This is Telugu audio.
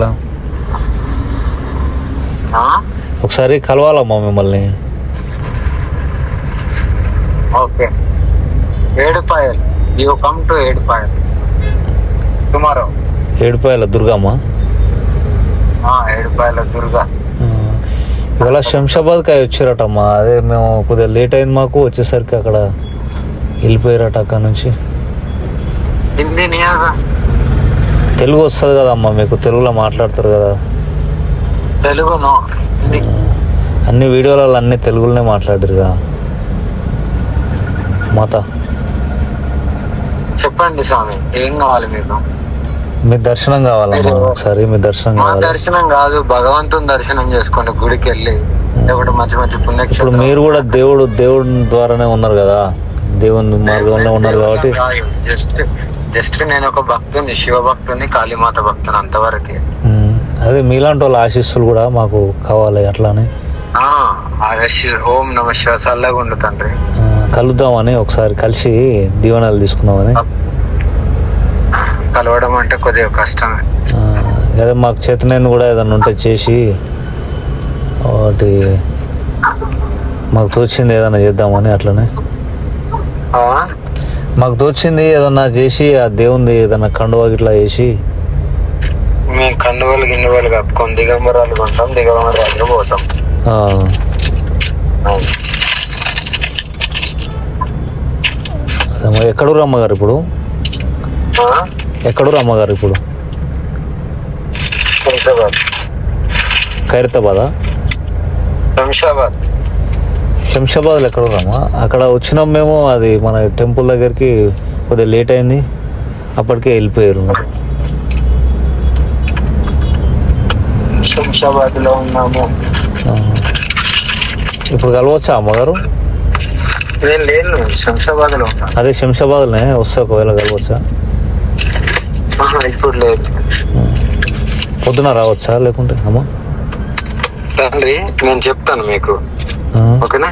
ఎట్లా? ఒకసారి కలవాలమ్మా మిమ్మల్ని. Okay. Edupayal. You come to Edupayal. Tomorrow. Edupayala Durgamma Edupayala Durga. ఇవాళ శంషాబాద్కి అవి వచ్చారటమ్మా. అదే మేము కొద్దిగా లేట్ అయింది మాకు వచ్చేసరికి అక్కడ వెళ్ళిపోయారట అక్కడ నుంచి. హిందీ తెలుగు వస్తుంది కదమ్మా మీకు తెలుగులో మాట్లాడతారు కదా. తెలుగు నో హిందీ అన్ని వీడియోలలో అన్ని తెలుగులోనే మాట్లాడారుగా. మాత. చెప్పండి స్వామి ఏం కావాలి మీకు? మీ దర్శనం కావాలమ్మా ఒకసారి మీ దర్శనం కావాలి. దర్శనం కాదు భగవంతుని దర్శనం చేసుకోండి గుడికి వెళ్ళి లేకపోతే మంచి మంచి ఇప్పుడు పుణ్యక్షేత్రం మీరు కూడా దేవుడు దేవుడి ద్వారానే ఉన్నారు కదా. దేవుని మార్గంలో ఉన్నారు కాబట్టి జస్ట్ జస్ట్ నేను ఒక భక్తుని శివ భక్తుని కాళీమాత భక్తుని అంతవరకే. అదే మీలాంటి వాళ్ళ ఆశీస్సులు కూడా మాకు కావాలి అట్లానే. ఓం నమ శివ చల్లగా ఉండు తండ్రి. కలుద్దామని ఒకసారి కలిసి దీవెనలు తీసుకుందామని. కలవడం అంటే కొద్దిగా కష్టమే. అదే మాకు చేతనైంది కూడా ఏదైనా ఉంటే చేసి ఒకటి మాకు తోచింది ఏదైనా చేద్దామని అట్లనే? మాకు తోచింది ఏదన్నా చేసి ఆ దేవుంది ఏదన్నా కండువా ఇట్లా వేసి మేము కండువలు గిండువలు కప్పుకొని దిగంబరాలు కొంటాం దిగంబరాలు పోతాం. ఎక్కడూరు అమ్మగారు ఇప్పుడు? ఆ? ఎక్కడూరు అమ్మగారు ఇప్పుడు? శంషాబాద్ ఖైరతాబాదా? శంషాబాద్. శంషాబాద్లో ఎక్కడ ఉన్నామా అక్కడ వచ్చినాం మేము అది మన టెంపుల్ దగ్గరికి కొద్దిగా లేట్ అయింది. అప్పటికే వెళ్ళిపోయారు. మీరు శంషాబాద్లో ఉన్నాము. ఇప్పుడు కలవచ్చా అమ్మగారు? నేను లేను శంషాబాద్లో ఉన్నా. అదే శంషాబాద్లోనే వస్తే ఒకవేళ కలవచ్చా? ఇప్పుడు లేదు. పొద్దున రావచ్చా లేకుంటే అమ్మ? తండ్రి నేను చెప్తాను మీకు. ఆ. ఓకేనా